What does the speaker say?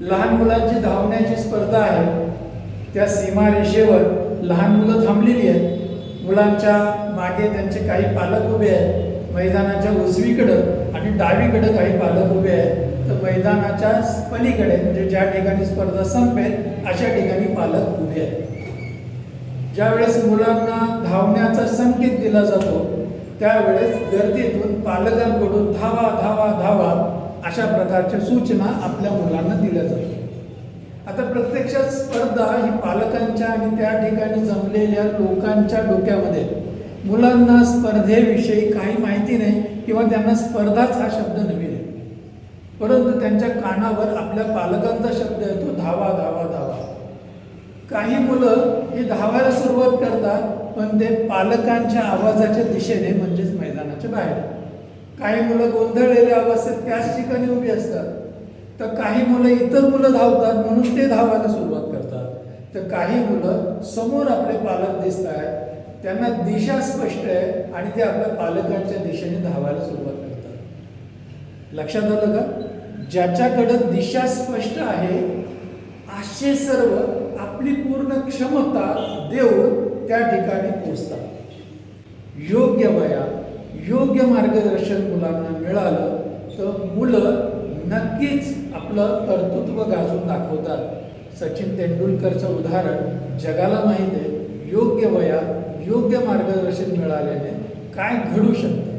लहान मुलांची धावण्याची स्पर्धा आहे. त्या सीमारेषेवर लहान मुलं थांबलेली आहेत. मुलांच्या मागे त्यांचे काही पालक उभे आहेत. मैदानाच्या उजवीकडं आणि डावीकडं काही पालक उभे आहेत. तर मैदानाच्या पलीकडे म्हणजे ज्या ठिकाणी स्पर्धा संपेल अशा ठिकाणी पालक उभे आहेत. ज्यावेळेस मुलांना धावण्याचा संकेत दिला जातो त्यावेळेस गर्दीतून पालकांकडून धावा धावा धावा अशा प्रकारच्या सूचना आपल्या मुलांना दिल्या जातात. आता प्रत्यक्षात स्पर्धा ही पालकांच्या आणि त्या ठिकाणी जमलेल्या लोकांच्या डोक्यामध्ये. मुलांना स्पर्धेविषयी काही माहिती नाही किंवा त्यांना स्पर्धाच हा शब्द नवीन आहे परंतु त्यांच्या कानावर आपल्या पालकांचा शब्द येतो धावा धावा धावा. काही मुलं हे धावायला सुरुवात करतात पण ते पालकांच्या आवाजाच्या दिशेने म्हणजेच मैदानाच्या बाहेर. काही मुलं गोंधळलेल्या अवस्थेत त्याच ठिकाणी उभी असतात. तर काही मुलं इतर मुलं धावतात म्हणून ते धावायला सुरुवात करतात. तर काही मुलं समोर आपले पालक दिसत आहेत त्यांना दिशा स्पष्ट आहे आणि ते आपल्या पालकांच्या दिशेने धावायला सुरुवात करतात. लक्षात आलं का? ज्याच्याकडं दिशा स्पष्ट आहे असे सर्व आपली पूर्ण क्षमता देऊन त्या ठिकाणी पोचतात योग्य वयात योग्य मार्गदर्शन मुलांना मिळालं तर मुलं नक्कीच आपलं कर्तृत्व गाजून दाखवतात. सचिन तेंडुलकरचं उदाहरण जगाला माहीत आहे योग्य वयात योग्य मार्गदर्शन मिळाल्याने काय घडू शकतं?